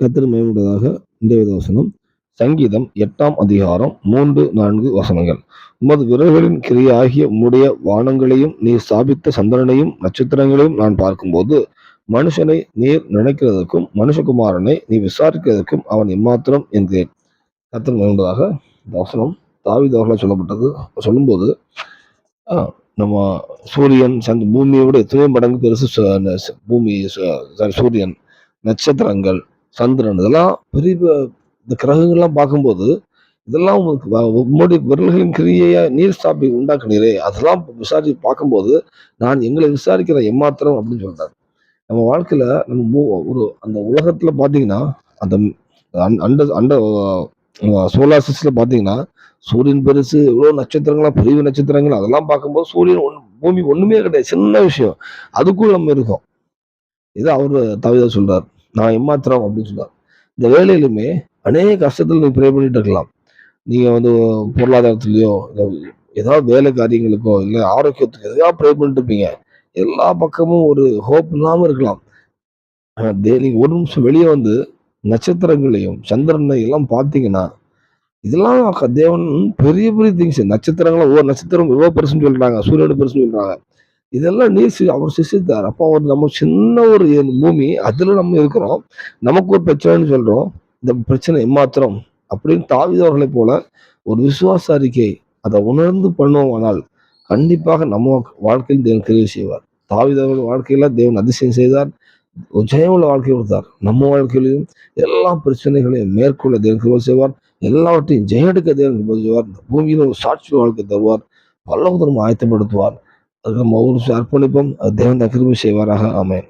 கத்திர மேம்பட்டதாக இந்த வசனம். சங்கீதம் எட்டாம் அதிகாரம் மூன்று நான்கு வசனங்கள். உமது விரல்களின் கிரியாகிய உம்முடைய வானங்களையும் நீர் ஸ்தாபித்த சந்திரனையும் நட்சத்திரங்களையும் நான் பார்க்கும்போது மனுஷனை நீர் நினைக்கிறதற்கும் மனுஷகுமாரனை நீ விசாரிக்கிறதற்கும் அவன் எம்மாத்திரம் என்கிறேன். கத்தர் மேம்பட்டதாக வசனம். தாவீது சொல்லப்பட்டது. சொல்லும்போது ஆ, நம்ம சூரியன் சந்த் பூமியை விட எத்தனையோ மடங்கு பெருசு பூமி சாரி சூரியன் நட்சத்திரங்கள் சந்திரன் இதெல்லாம் பெரிய இந்த கிரகங்கள்லாம் பார்க்கும்போது இதெல்லாம் உங்களுக்கு வ- விரல்களின் கிரியையா நீர் ஸ்தாபி உண்டாக்குனீரே அதெல்லாம் விசாரிச்சு பார்க்கும்போது நான் எங்களை விசாரிக்கிற எம்மாத்திரம் அப்படின்னு சொல்றாரு. நம்ம வாழ்க்கையில நம்ம ஒரு அந்த உலகத்துல பாத்தீங்கன்னா அந்த அண்ட அண்ட- அண்ட சோலார் சிஸ்டில் பார்த்தீங்கன்னா சூரியன் பெருசு எவ்வளோ நட்சத்திரங்களா பெரிய நட்சத்திரங்கள் அதெல்லாம் பார்க்கும்போது சூரியன் ஒன் பூமி ஒன்றுமே கிடையாது சின்ன விஷயம். அதுக்குள்ள நம்ம இருக்கோம். இதை அவர் தவிர சொல்றாரு. நான் எம்மாத்திரம் அப்படின்னு சொன்னார் இந்த வேலையிலுமே அநேக கஷ்டத்துல நீங்க ப்ரே பண்ணிட்டு இருக்கலாம். நீங்க வந்து பொருளாதாரத்துலேயோ ஏதாவது வேலை காரியங்களுக்கோ இல்லை ஆரோக்கியத்துக்கு எதையாவது ப்ரே பண்ணிட்டு இருப்பீங்க? எல்லா பக்கமும் ஒரு ஹோப் இல்லாம இருக்கலாம். நீங்கள் நீங்க ஒரு நிமிஷம் வெளியே வந்து நட்சத்திரங்களையும் சந்திரனை எல்லாம் பார்த்தீங்கன்னா இதெல்லாம் க- தேவன் பெரிய பெரிய திங்ஸ் நட்சத்திரங்களும் ஒவ்வொரு நட்சத்திரம் இவ்வளோ பெருசுன்னு சொல்றாங்க. சூரியன் பெருசுன்னு சொல்றாங்க. இதெல்லாம் நீர் அவர் சிசித்தார் அப்போ அவர் நம்ம சின்ன ஒரு பூமி அதுல நம்ம இருக்கிறோம். நமக்கு ஒரு பிரச்சனைன்னு சொல்றோம். இந்த பிரச்சனை எம்மாத்திரம் அப்படின்னு தாவிதவர்களை போல ஒரு விசுவாச அறிக்கை அதை உணர்ந்து பண்ணுவோமானால் கண்டிப்பாக நம்ம வாழ்க்கையில் தேவன் கிரியை செய்வார். தாவிதவர்கள் வாழ்க்கையில தேவன் அதிசயம் செய்தார். ஜெயமுள்ள வாழ்க்கை கொடுத்தார். நம்ம வாழ்க்கையிலும் எல்லா பிரச்சனைகளையும் மேற்கொள்ள தேவன் கிருபை செய்வார். எல்லாவற்றையும் ஜெயமெடுக்க தேவன் செய்வார். இந்த பூமியில ஒரு சாட்சி வாழ்க்கை தருவார். பல்லவதனம் ஆயத்தப்படுத்துவார். அதுக்கு நம்ம ஒரு அர்ப்பணிப்போம் அது தேவன் தான் கிருபை செய்வாராக ஆமென்